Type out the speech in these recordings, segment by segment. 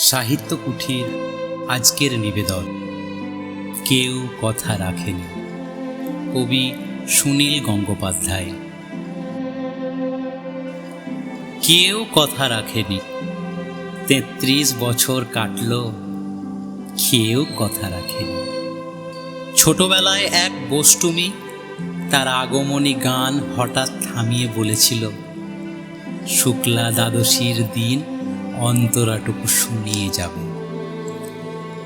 সাহিত্য কুঠির আজকের নিবেদন। কেউ কথা রাখেনি। কবি সুনীল গঙ্গোপাধ্যায়। কেউ কথা রাখেনি। তেত্রিশ বছর কাটল, কেউ কথা রাখেনি। ছোটবেলায় এক বষ্টুমি তার আগমনী গান হঠাৎ থামিয়ে বলেছিল, শুক্লা দ্বাদশীর দিন অন্তরাটুকু শুনিয়ে যাবে।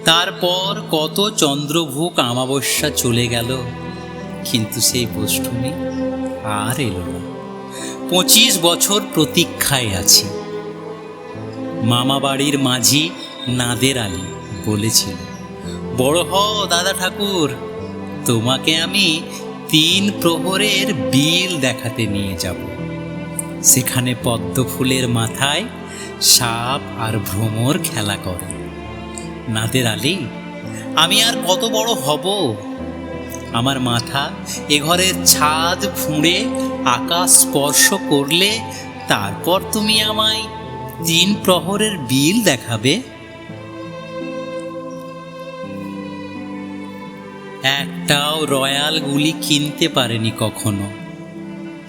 তারপর কত চন্দ্রভূক আমাবস্যা চলে গেল, কিন্তু সেই বষ্টমী আর এলো না। পঁচিশ বছর প্রতীক্ষায় আছি। মামা বাড়ির মাঝি নাদের আলী বলেছিল, বড় হ, দাদা ঠাকুর, তোমাকে আমি তিন প্রহরের বিল দেখাতে নিয়ে যাব। সেখানে পদ্ম ফুলের মাথায় সাপ আর ভ্রমর খেলা করে। নাদের আলী, আমি আর কত বড় হব? আমার মাথা এ ঘরের ছাদ ফুঁড়ে আকাশ স্পর্শ করলে তারপর তুমি আমায় তিন প্রহরের বিল দেখাবে? একটাও রয়্যাল গুলি কিনতে পারেনি কখনো।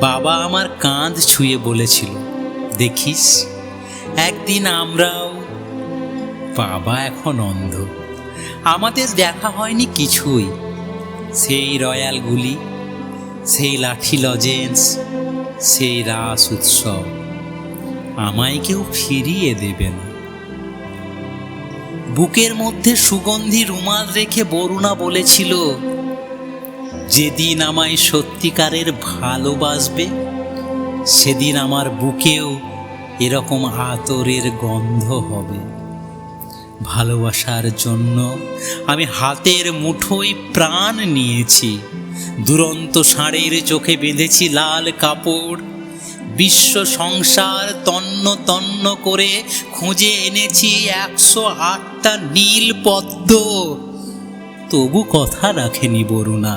বাবা আমার কাঁধ ছুঁয়ে বলেছিল, দেখিস, একদিন আমরাও বাবা এখন অন্ধ। আমাদের দেখা হয়নি কিছুই। সেই রয়্যালগুলি সেই লাঠি লজেন্স, সেই রাস উৎসব, আমায় কেউ ফিরিয়ে দেবে না। বুকের মধ্যে সুগন্ধি রুমাল রেখে বরুণা বলেছিল যেদিন আমায় সত্যিকারের ভালোবাসবে, সেদিন আমার বুকেও এরকম আতরের গন্ধ হবে। ভালোবাসার জন্য আমি হাতের মুঠোয় প্রাণ নিয়েছি, দুরন্ত ষাঁড়ের চোখে বেঁধেছি লাল কাপড়, বিশ্ব সংসার তন্ন তন্ন করে খুঁজে এনেছি একশো আটটা নীল পদ্ম। তবু কথা রাখেনি বরুণা